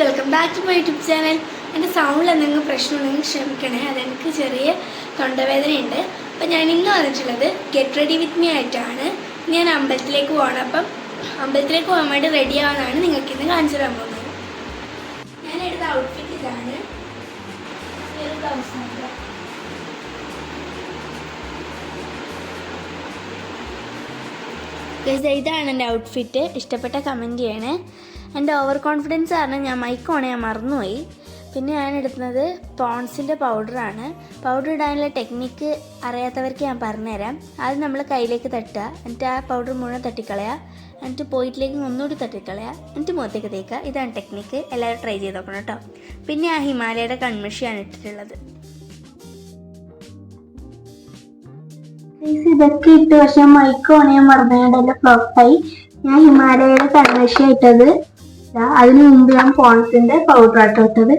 Welcome back to my YouTube channel. എന്റെ സൗണ്ടിൽ എന്തെങ്കിലും പ്രശ്നമുണ്ടെങ്കിൽ ക്ഷമിക്കണേ. അതെനിക്ക് ചെറിയ തൊണ്ടവേദനയുണ്ട്. അപ്പം ഞാൻ ഇന്ന് വന്നിട്ടുള്ളത് ഗെറ്റ് റെഡി വിത്ത് മീ ആയിട്ടാണ്. ഞാൻ അമ്പലത്തിലേക്ക് പോകണം അപ്പം അമ്പലത്തിലേക്ക് പോകാൻ വേണ്ടി റെഡി ആവാനാണ് നിങ്ങൾക്ക് ഇന്ന് കാണിച്ചു തരാൻ പോകുന്നത്. ഞാൻ എടുത്ത ഔട്ട്ഫിറ്റ് ഇതാണ് ഇതാണ് എന്റെ ഔട്ട്ഫിറ്റ് ഇഷ്ടപ്പെട്ട കമന്റ് ചെയ്യണേ. എന്റെ ഓവർ കോൺഫിഡൻസ് കാരണം ഞാൻ മൈക്ക് ഞാൻ മറന്നുപോയി. പിന്നെ ഞാൻ എടുക്കുന്നത് പോൺസിന്റെ പൗഡറാണ് പൗഡർ ഇടാനുള്ള ടെക്നിക്ക് അറിയാത്തവർക്ക് ഞാൻ പറഞ്ഞുതരാം. ആദ്യം നമ്മൾ കയ്യിലേക്ക് തട്ടുക. എന്നിട്ട് ആ പൗഡർ മുഴുവൻ തട്ടിക്കളയുക. എന്നിട്ട് പോയിട്ടിലേക്ക് ഒന്നുകൂടി തട്ടിക്കളയുക. എന്നിട്ട് മുഖത്തേക്ക് തേക്കുക. ഇതാണ് ടെക്നിക്ക് എല്ലാവരും ട്രൈ ചെയ്ത് നോക്കണം കേട്ടോ. പിന്നെ ആ ഹിമാലയയുടെ കൺമഷിയാണ് ഇട്ടിട്ടുള്ളത്. ഇതൊക്കെ ഇട്ട് പക്ഷെ മൈക്ക് മറന്നതിന്റെ ഫ്ലോപ്പായി ഞാൻ ഹിമാലയയുടെ കൺമഷി ഇട്ടത് അതിനു മുമ്പ് ഞാൻ പോളത്തിന്റെ പൗഡർ ആട്ടോ ഇട്ടത്.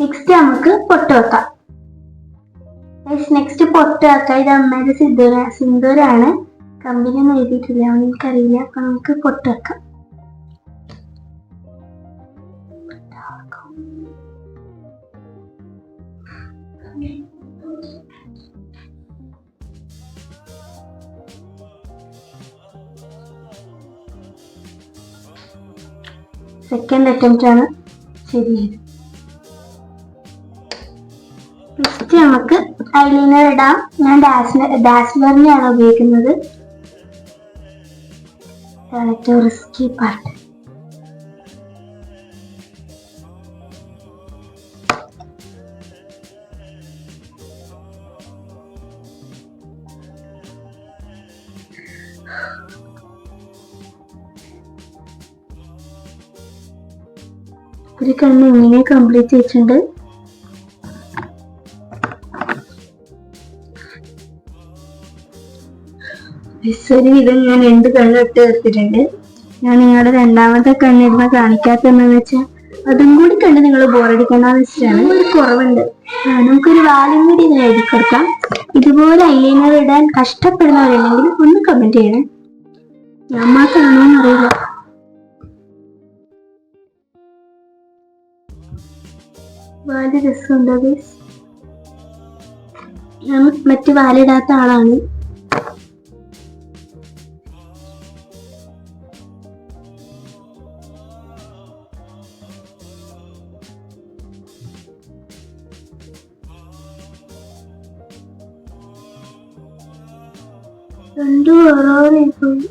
നെക്സ്റ്റ് നമുക്ക് പൊട്ട് വെക്കാം. നെക്സ്റ്റ് പൊട്ട് വെക്കാം. ഇത് അമ്മയുടെ സിന്ദൂര സിന്ദൂരാണ്. കമ്പനി ഒന്നും എഴുതിയിട്ടില്ല. എനിക്ക് എനിക്കറിയില്ല. അപ്പൊ നമുക്ക് പൊട്ട് വെക്കാം. സെക്കൻഡ് അറ്റംപ്റ്റ് ആണ്. ശരിയായത് നെക്സ്റ്റ് നമുക്ക് ഐലൈനർ ഇടാം. ഞാൻ ഡാസ്ലറിനെയാണ് ഉപയോഗിക്കുന്നത്. ഏറ്റവും റിസ്കി പാർട്ട് ഒരു കണ്ണ് ഇങ്ങനെ കംപ്ലീറ്റ് ചെയ്തിട്ടുണ്ട്. ഒരു വിധം ഞാൻ രണ്ട് കണ്ണ് ഇട്ട് തീർത്തിട്ടുണ്ട് ഞാൻ നിങ്ങളുടെ രണ്ടാമത്തെ കണ്ണിരുന്ന് കാണിക്കാത്തെന്ന് വെച്ചാൽ അതും കൂടി കണ്ട് നിങ്ങൾ ബോറടിക്കണ്ടെന്ന് വെച്ചിട്ടാണ് ഒരു കുറവുണ്ട്. നമുക്കൊരു വാലും കൂടി ഇതിൽ എഴുതി കൊടുക്കാം. ഇതുപോലെ ഐലൈനർ ഇടാൻ കഷ്ടപ്പെടുന്നവരുണ്ടെങ്കിൽ ഒന്ന് കമന്റ് ചെയ്യണേ. ഞാൻ മാത്രമാണോന്ന് വാൽ രസമുണ്ടോ ഞാൻ മറ്റു വാലിടാത്ത ആളാണ്. രണ്ടു പോയി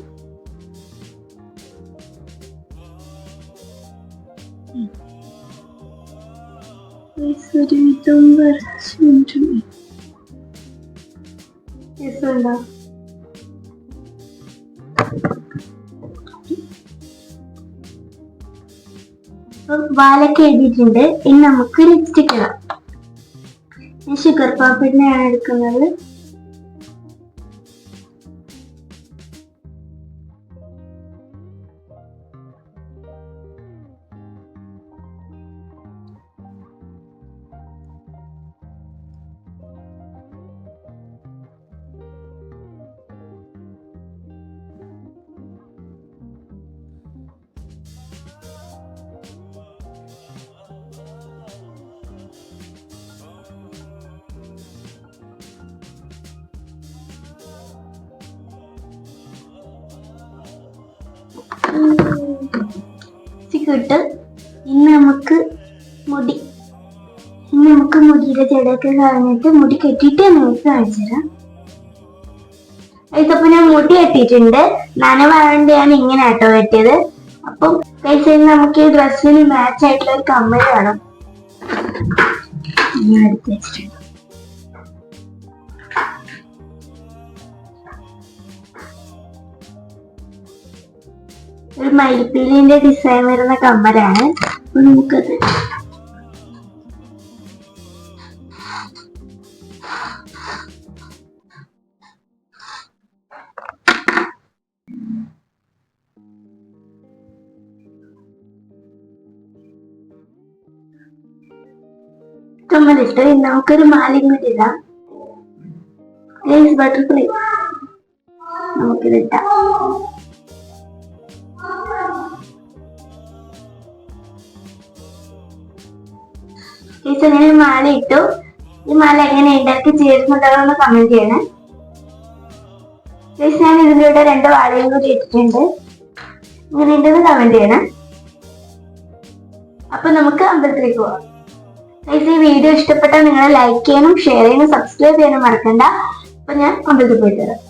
ഒരുവിധം വരച്ചിട്ടുണ്ട് രസമുണ്ടോ അപ്പം വാലൊക്കെ എഴുതിയിട്ടുണ്ട് ഇനി നമുക്ക് ലിപ്സ്റ്റിക് ഇടാം ഞാൻ ഷുഗർ പാപ്പിനെയാണ് എടുക്കുന്നത് കിട്ടും ഇന്ന് നമുക്ക് മുടി. ഇന്ന് നമുക്ക് മുടിയുടെ ജടയൊക്കെ കളഞ്ഞിട്ട് മുടി കെട്ടിയിട്ട് നമുക്ക് കാണിച്ചു തരാം. ഇതപ്പോ ഞാൻ മുടി കെട്ടിയിട്ടുണ്ട്. നനവായോണ്ട് ഞാൻ ഇങ്ങനെ ആട്ടോ കെട്ടിയത് അപ്പം കഴിച്ചാൽ നമുക്ക് ഈ ഡ്രസ്സിന് മാച്ച് ആയിട്ടുള്ള ഒരു കമ്മൽ വേണം. അടുത്ത് വെച്ചിട്ടുണ്ട്. ഒരു മയിൽപ്പീലിന്റെ ഡിസൈൻ വരുന്ന അപ്പൊ നമുക്കത് ചുമലിട്ട് നമുക്കൊരു മാലയും കൂടി ഇടാം. ബട്ടർഫ്ലൈ നമുക്കിത് ഗൈസ് അങ്ങനെ മാല ഇട്ടു ഈ മാല എങ്ങനെ ഉണ്ടാക്കി ചേരുന്നുണ്ടാകുന്ന കമന്റ് ചെയ്യണേ. ഗൈസ് ഞാൻ ഇതിലൂടെ രണ്ട് വാഴയും കൂടി ഇട്ടിട്ടുണ്ട്. ഇങ്ങനെ ഉണ്ടെന്ന് കമന്റ് ചെയ്യണേ. അപ്പൊ നമുക്ക് അമ്പലത്തിലേക്ക് പോവാം. ഗൈസ് ഈ വീഡിയോ ഇഷ്ടപ്പെട്ടാൽ നിങ്ങൾ ലൈക്ക് ചെയ്യാനും ഷെയർ ചെയ്യാനും സബ്സ്ക്രൈബ് ചെയ്യാനും മറക്കണ്ട. അപ്പൊ ഞാൻ അമ്പലത്തിൽ പോയിട്ട് വരാം.